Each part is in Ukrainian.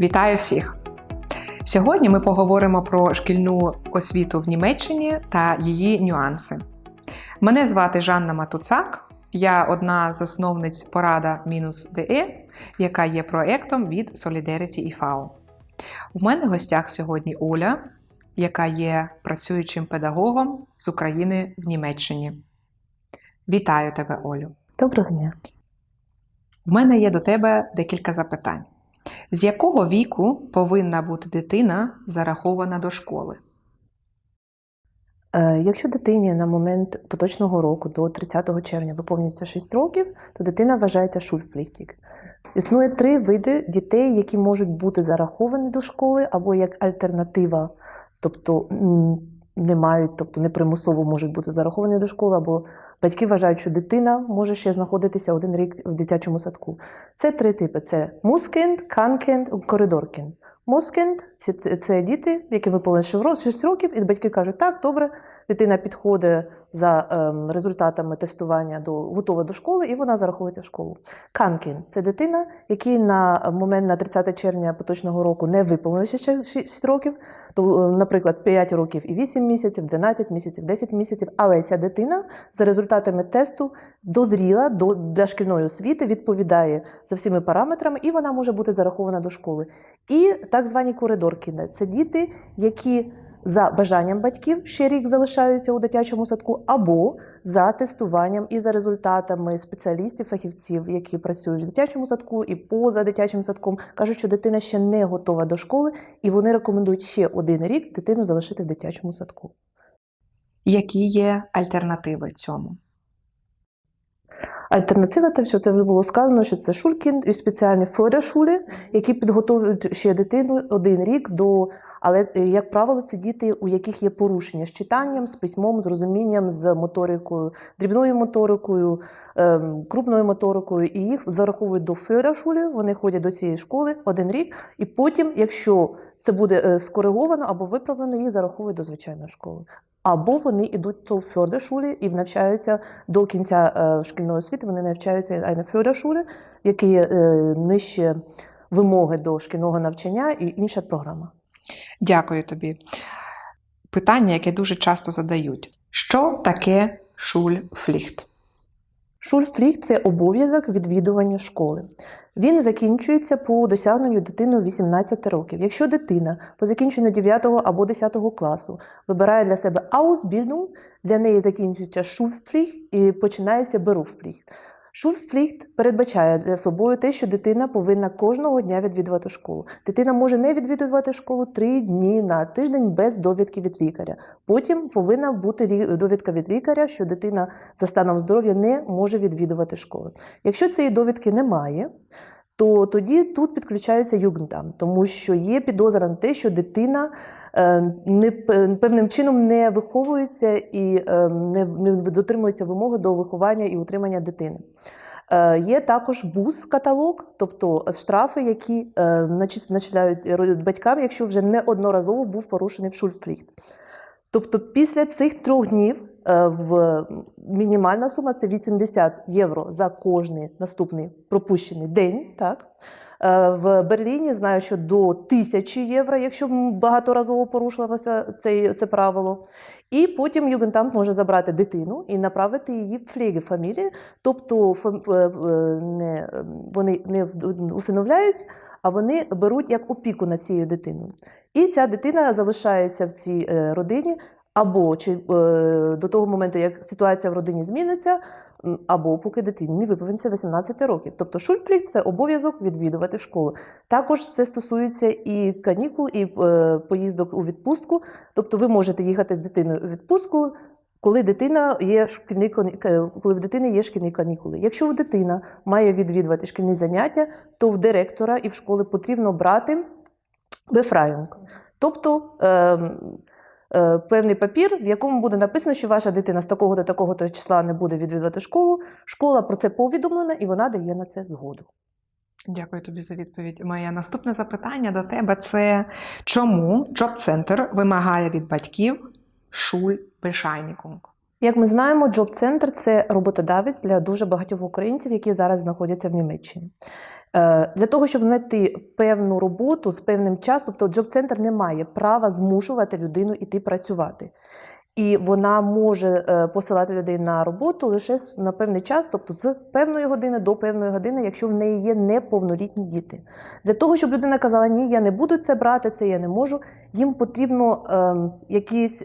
Вітаю всіх! Сьогодні ми поговоримо про шкільну освіту в Німеччині та її нюанси. Мене звати Жанна Матуцак, я одна з засновниць порада-de, яка є проектом від Solidarity IFAO. У мене в гостях сьогодні Оля, яка є працюючим педагогом з України в Німеччині. Вітаю тебе, Олю! Доброго дня. У мене є до тебе декілька запитань. З якого віку повинна бути дитина зарахована до школи? Е, Якщо дитині на момент поточного року до 30 червня виповнюється 6 років, то дитина вважається шульфліхтік. Існує три види дітей, які можуть бути зараховані до школи або як альтернатива, тобто не мають, тобто не примусово можуть бути зараховані до школи, або батьки вважають, що дитина може ще знаходитися один рік в дитячому садку. Це три типи: це мускінд, канкінд, коридоркінд. Мускінд це, це, діти, які виповнили 6 років, і батьки кажуть, так, добре, дитина підходить за ем, результатами тестування до готова до школи, і вона зараховується в школу. Канкін це дитина, якій на момент на 30 червня поточного року не виповнилося ще 6 років, то, е, наприклад, 5 років і 8 місяців, 12 місяців, 10 місяців. Але ця дитина за результатами тесту дозріла до для шкільної освіти, відповідає за всіми параметрами, і вона може бути зарахована до школи. І так звані коридоркіни це діти, які за бажанням батьків ще рік залишаються у дитячому садку, або за тестуванням і за результатами спеціалістів, фахівців, які працюють в дитячому садку і поза дитячим садком, кажуть, що дитина ще не готова до школи, і вони рекомендують ще один рік дитину залишити в дитячому садку. Які є альтернативи цьому? Альтернатива, те, що це вже було сказано, що це шулькін і спеціальні фойдершули, які підготовлюють ще дитину один рік до. Але, е, як правило, це діти, у яких є порушення з читанням, з письмом, з розумінням, з моторикою, дрібною моторикою, ем, крупною моторикою, і їх зараховують до фойдершули, вони ходять до цієї школи один рік, і потім, якщо це буде е, скориговано або виправлено, їх зараховують до звичайної школи. Або вони йдуть до фьордершулі і навчаються до кінця е, шкільної освіти, вони навчаються на фьордершулі, які нижче вимоги до шкільного навчання і інша програма. Дякую тобі. Питання, яке дуже часто задають: що таке шульфліхт? Шульфліг це обов'язок відвідування школи. Він закінчується по досягненню дитини 18 років. Якщо дитина по закінченню 9 або 10 класу вибирає для себе Ausbildung, для неї закінчується Schulpflicht і починається Berufspflicht. Schulpflicht передбачає для собою те, що дитина повинна кожного дня відвідувати школу. Дитина може не відвідувати школу три дні на тиждень без довідки від лікаря. Потім повинна бути довідка від лікаря, що дитина за станом здоров'я не може відвідувати школу. Якщо цієї довідки немає, то тоді тут підключається югендам, тому що є підозра на те, що дитина е, не певним чином не виховується і е, не, не дотримується вимоги до виховання і утримання дитини. Е, Є також бус-каталог, тобто штрафи, які начис- начисляють батькам, якщо вже неодноразово був порушений в шульфліхт. Тобто після цих трьох днів в мінімальна сума це 80 євро за кожний наступний пропущений день. Так? Е, В Берліні знаю, що до 1000 євро, якщо багаторазово порушувалося це, це правило. І потім Югентамт може забрати дитину і направити її в флігефамілії, тобто фам- е, е, не, вони не усиновляють, а вони беруть як опіку над цією дитиною. І ця дитина залишається в цій е, родині або чи, е, до того моменту, як ситуація в родині зміниться, або поки дитині виповниться 18 років. Тобто шульфліг це обов'язок відвідувати школу. Також це стосується і канікул, і е, поїздок у відпустку. Тобто ви можете їхати з дитиною у відпустку. Коли дитина є шкільні коли в дитини є шкільні канікули. Якщо дитина має відвідувати шкільні заняття, то в директора і в школи потрібно брати бефраюнг. Тобто ем, певний папір, в якому буде написано, що ваша дитина з такого до такого то числа не буде відвідувати школу. Школа про це повідомлена і вона дає на це згоду. Дякую тобі за відповідь. Моє наступне запитання до тебе це чому Джоб-центр вимагає від батьків шульбешайнікунг? Як ми знаємо, Джоб Центр це роботодавець для дуже багатьох українців, які зараз знаходяться в Німеччині. Е, Для того, щоб знайти певну роботу з певним часом, тобто джоб-центр не має права змушувати людину йти працювати. І вона може е, посилати людей на роботу лише на певний час, тобто з певної години до певної години, якщо в неї є неповнолітні діти. Для того, щоб людина казала, ні, я не буду це брати, це я не можу, їм потрібно ем, якісь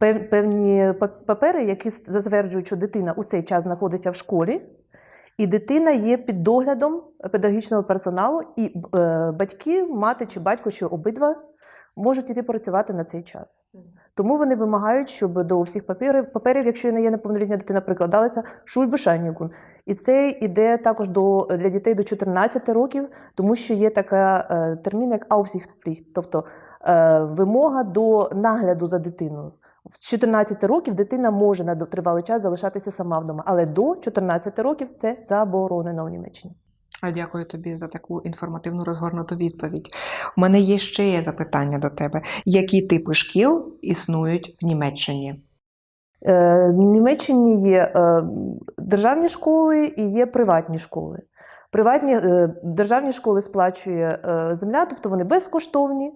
пев- певні папери, які затверджують, що дитина у цей час знаходиться в школі, і дитина є під доглядом педагогічного персоналу, і е, батьки, мати чи батько, що обидва можуть іти працювати на цей час. Тому вони вимагають, щоб до всіх паперів, паперів, якщо не є неповнолітня дитина, прикладалися шульбишанівку. І це йде також до, для дітей до 14 років, тому що є така е, термін, як Aufsichtspflicht, тобто е, вимога до нагляду за дитиною. З 14 років дитина може на тривалий час залишатися сама вдома, але до 14 років це заборонено в Німеччині. А Дякую тобі за таку інформативну розгорнуту відповідь. У мене є ще запитання до тебе: які типи шкіл існують в Німеччині? Е, В Німеччині є е, державні школи і є приватні школи. Приватні е, державні школи сплачує е, земля, тобто вони безкоштовні.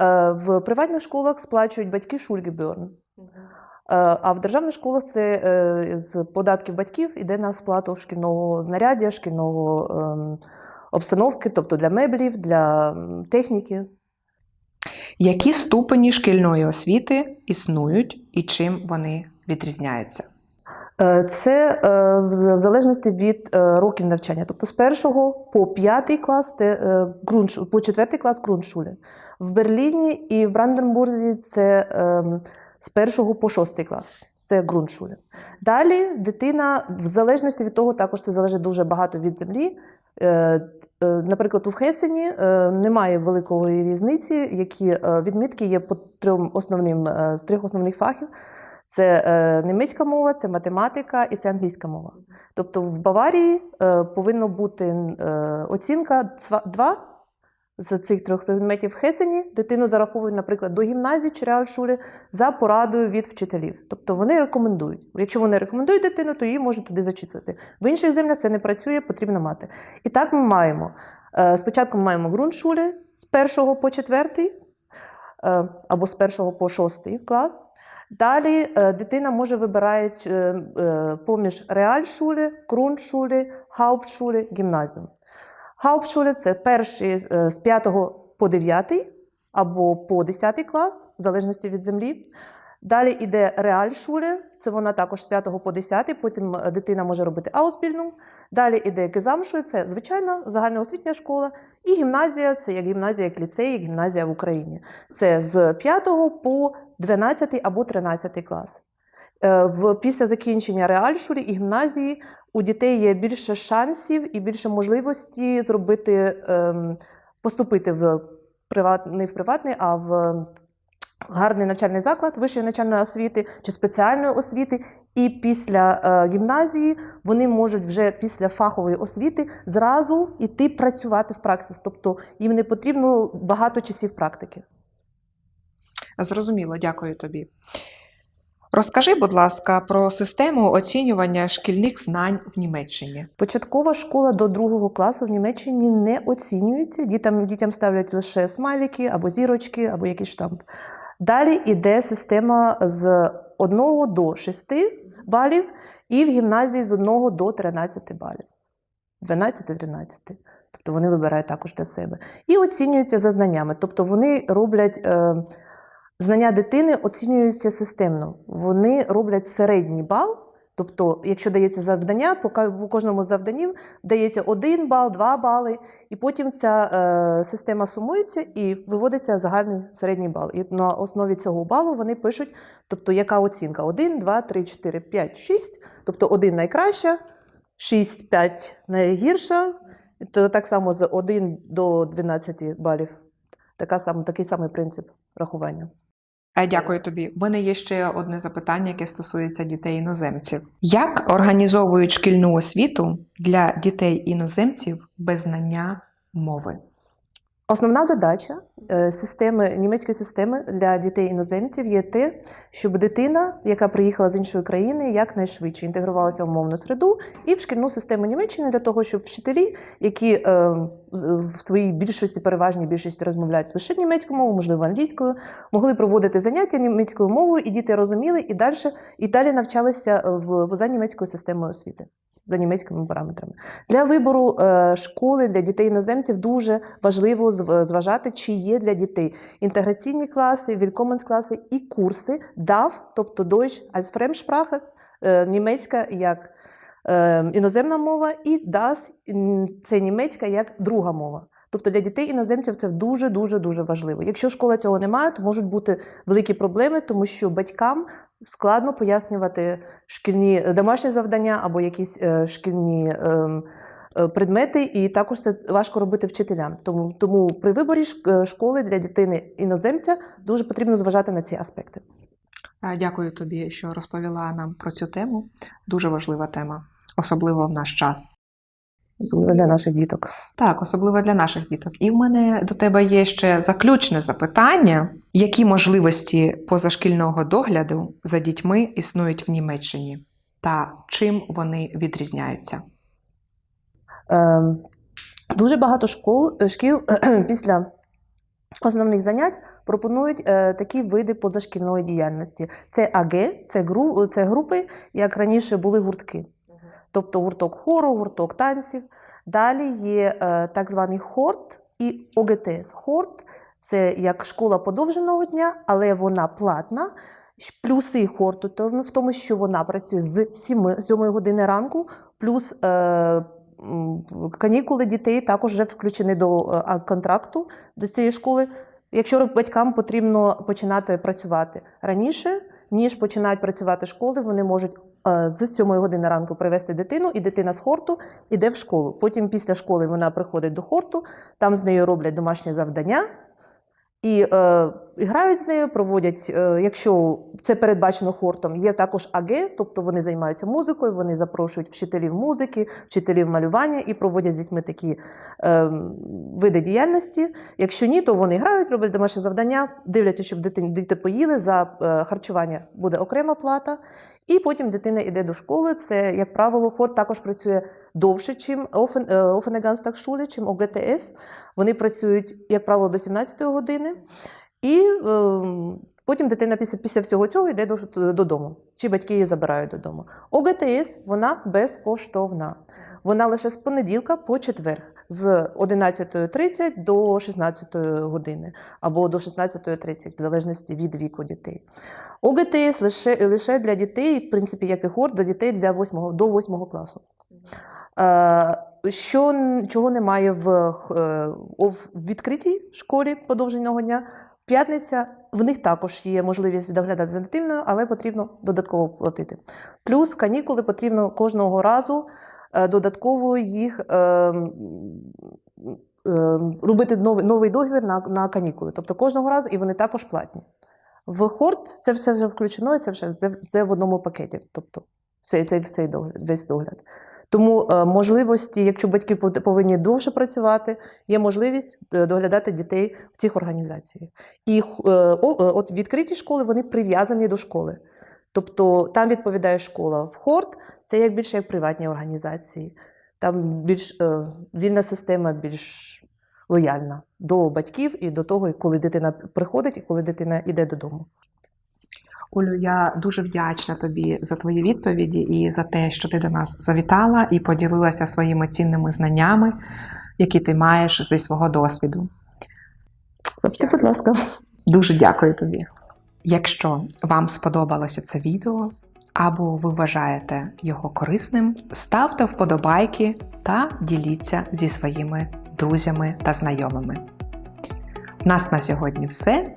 Е, В приватних школах сплачують батьки Шульгебюрн. А в державних школах це е, з податків батьків іде на сплату шкільного знаряддя, шкільного ем, обстановки, тобто для меблів, для техніки. Які ступені шкільної освіти існують і чим вони відрізняються? Е, Це е, в залежності від е, років навчання. Тобто з першого по п'ятий клас це е, по четвертий клас ґрунтшулі. В Берліні і в Бранденбурзі це ем, з першого по шостий клас. Це ґрунтшулі. Далі дитина, в залежності від того, також це залежить дуже багато від землі. Наприклад, у Хесені немає великої різниці, які відмітки є по трьом основним з трьох основних фахів. Це е, німецька мова, це математика і це англійська мова. Тобто в Баварії е, повинна бути е, оцінка 2 з цих трьох предметів в Хесені. Дитину зараховують, наприклад, до гімназії чи реальшулі за порадою від вчителів. Тобто вони рекомендують. Якщо вони рекомендують дитину, то її можуть туди зачислити. В інших землях це не працює, потрібно мати. І так ми маємо. Спочатку ми маємо ґрунтшулі з першого по четвертий е, або з першого по шостий клас. Далі е, дитина може вибирати е, е, поміж реальшулі, ґрунтшулі, хауптшулі, гімназію. Хауптшулі – це перший е, з 5 по 9 або по 10 клас, в залежності від землі. Далі йде реальшулі, це вона також з 5 по 10, потім дитина може робити аусбільну. Далі йде гезамшулі, це звичайна загальноосвітня школа. І гімназія це як гімназія, як ліцей, як гімназія в Україні. Це з 5 по 12 або 13 клас. Е, В, після закінчення реальшулі і гімназії у дітей є більше шансів і більше можливості зробити, ем, поступити в приват, не в приватний, а в гарний навчальний заклад вищої навчальної освіти чи спеціальної освіти. І після е, гімназії вони можуть вже після фахової освіти зразу йти працювати в праксис. Тобто їм не потрібно багато часів практики. Зрозуміло, дякую тобі. Розкажи, будь ласка, про систему оцінювання шкільних знань в Німеччині. Початкова школа до другого класу в Німеччині не оцінюється. Дітям, дітям ставлять лише смайлики або зірочки, або якийсь штамп. Далі йде система з 1 до 6 балів, і в гімназії з 1 до 13 балів. 12-13. Тобто вони вибирають також для себе. І оцінюються за знаннями. Тобто вони роблять. Е, Знання дитини оцінюються системно. Вони роблять середній бал. Тобто, якщо дається завдання, по кожному з завданнів дається один бал, два бали, і потім ця е, система сумується і виводиться загальний середній бал. І на основі цього балу вони пишуть, тобто яка оцінка: 1, 2, 3, 4, 5, 6. Тобто 1 найкраща, 6, 5 найгірша. То так само з 1 до 12 балів. Така сам, такий самий принцип рахування. Дякую тобі. У мене є ще одне запитання, яке стосується дітей іноземців. Як організовують шкільну освіту для дітей іноземців без знання мови? Основна задача е, системи німецької системи для дітей іноземців є те, щоб дитина, яка приїхала з іншої країни, якнайшвидше інтегрувалася в мовну середу і в шкільну систему Німеччини для того, щоб вчителі, які е, в своїй більшості, переважній більшості розмовляють лише німецькою мовою, можливо, англійською, могли проводити заняття німецькою мовою, і діти розуміли і далі і далі навчалися е, в за німецькою системою освіти. За німецькими параметрами для вибору е, школи для дітей іноземців дуже важливо зважати, чи є для дітей інтеграційні класи, класи і курси DAF, тобто Deutsch als Fremdsprache, е, німецька як е, іноземна мова, і DAS це німецька як друга мова. Тобто для дітей іноземців це дуже дуже дуже важливо. Якщо школа цього не має, то можуть бути великі проблеми, тому що батькам складно пояснювати шкільні домашні завдання або якісь е, шкільні. ем, е, Предмети, і також це важко робити вчителям. Тому, тому при виборі шк- е, школи для дитини іноземця дуже потрібно зважати на ці аспекти. Е, Дякую тобі, що розповіла нам про цю тему. Дуже важлива тема, особливо в наш час. Особливо для наших діток. Так, особливо для наших діток. І в мене до тебе є ще заключне запитання: які можливості позашкільного догляду за дітьми існують в Німеччині, та чим вони відрізняються? Ем, Дуже багато школ, е, шкіл після основних занять пропонують е, такі види позашкільної діяльності. Це АГ, це, гру, це групи, як раніше були гуртки. Тобто гурток хору, гурток танців. Далі є е, так званий хорт і ОГТС. Хорт це як школа подовженого дня, але вона платна. Плюси хорту в тому, що вона працює з 7, 7 години ранку, плюс е, канікули дітей також вже включені до е, контракту до цієї школи. Якщо батькам потрібно починати працювати раніше, ніж починають працювати школи, вони можуть з 7 години ранку привезти дитину, і дитина з хорту йде в школу. Потім після школи вона приходить до хорту, там з нею роблять домашнє завдання. І е, грають з нею, проводять, е, якщо це передбачено хортом, є також АГ, тобто вони займаються музикою, вони запрошують вчителів музики, вчителів малювання і проводять з дітьми такі е, види діяльності. Якщо ні, то вони грають, роблять домашнє завдання, дивляться, щоб дитині діти поїли. За е, харчування буде окрема плата. І потім дитина йде до школи. Це, як правило, хорт також працює довше, чим Офенеганстагшулі, чим ОГТС. Вони працюють, як правило, до 17 години. І е, потім дитина після, після всього цього йде до, додому, чи батьки її забирають додому. ОГТС вона безкоштовна. Вона лише з понеділка по четверг, з 11.30 до 16 години або до 16.30, в залежності від віку дітей. ОГТС лише, лише для дітей, в принципі, як і хор, до дітей для 8, до 8 класу. Е, що, чого немає в, е, в відкритій школі подовженого дня, п'ятниця в них також є можливість доглядати за дитиною, але потрібно додатково платити. Плюс канікули потрібно кожного разу е, додатково їх е, е, робити новий, новий договір на, на канікули. Тобто кожного разу і вони також платні. В хорт це все вже включено, і це вже в одному пакеті. Тобто цей, цей, цей догляд, весь догляд. Тому е, можливості, якщо батьки повинні довше працювати, є можливість е, доглядати дітей в цих організаціях. І е, от відкриті школи вони прив'язані до школи. Тобто там відповідає школа. В хорт це як більше як приватні організації. Там більш вільна система, більш лояльна до батьків і до того, коли дитина приходить і коли дитина йде додому. Олю, я дуже вдячна тобі за твої відповіді і за те, що ти до нас завітала і поділилася своїми цінними знаннями, які ти маєш зі свого досвіду. Завжди, будь ласка. Дуже дякую тобі. Якщо вам сподобалося це відео, або ви вважаєте його корисним, ставте вподобайки та діліться зі своїми друзями та знайомими. У нас на сьогодні все.